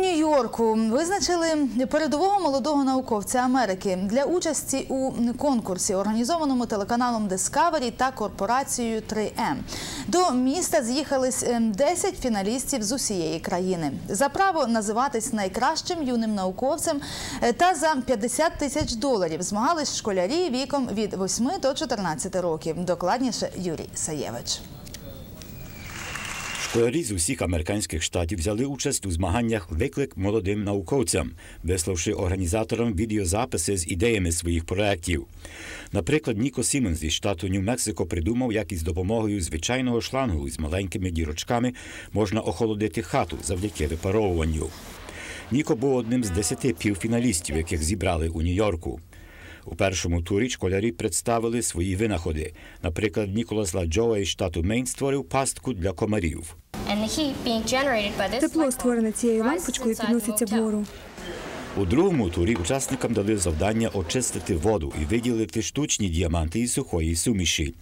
Нью-Йорку визначили передового молодого науковця Америки для участі у конкурсі, організованому телеканалом Discovery та корпорацією 3M. До міста з'їхались е, 10 фіналістів з усієї країни за право називатись найкращим юним науковцем е, та за 50 тисяч доларів змагались школярі віком від 8 до 14 років. Докладніше Юрій Саєвич. Школярі з усіх американських штатів взяли участь у змаганнях Виклик молодим науковцям, висловши організаторам відеозаписи з ідеями своїх проєктів. Наприклад, Ніко Сіменс із штату Нью-Мексико придумав, як із допомогою звичайного шлангу із маленькими дірочками можна охолодити хату завдяки випаровуванню. Ніко був одним з десяти півфіналістів, яких зібрали у Нью-Йорку. У першому турі школярі представили свої винаходи. Наприклад, Ніколас Ладжова із штату Мейн створив пастку для комарів. Тепло, створене цією лампочкою, підноситься вгору. У другому турі учасникам дали завдання очистити воду і виділити штучні діаманти із сухої суміші.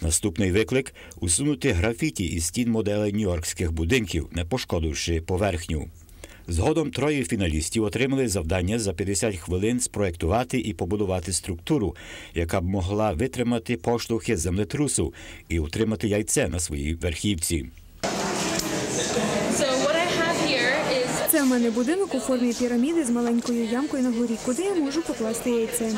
Наступний виклик усунути графіті із стін моделей нью-йоркських будинків, не пошкодивши поверхню. Згодом троє фіналістів отримали завдання за 50 хвилин спроектувати і побудувати структуру, яка б могла витримати поштовхи землетрусу і утримати яйце на своїй верхівці. Це в мене будинок у формі піраміди з маленькою ямкою на горі, куди я можу покласти яйце.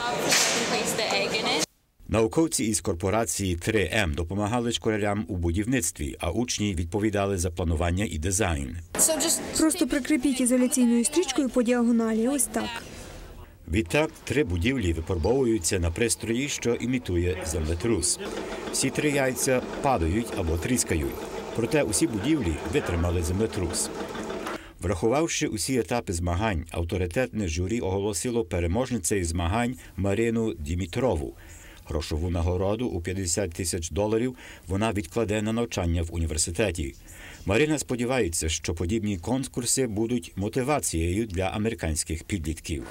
Науковці із корпорації 3М допомагали школярям у будівництві, а учні відповідали за планування і дизайн. Просто прикріпіть ізоляційною стрічкою по діагоналі. Ось так. Відтак три будівлі випробовуються на пристрої, що імітує землетрус. Всі три яйця падають або тріскають. Проте усі будівлі витримали землетрус. Врахувавши усі етапи змагань, авторитетне журі оголосило переможницею змагань Марину Дімітрову. Грошову нагороду у 50 тисяч доларів вона відкладе на навчання в університеті. Марина сподівається, що подібні конкурси будуть мотивацією для американських підлітків.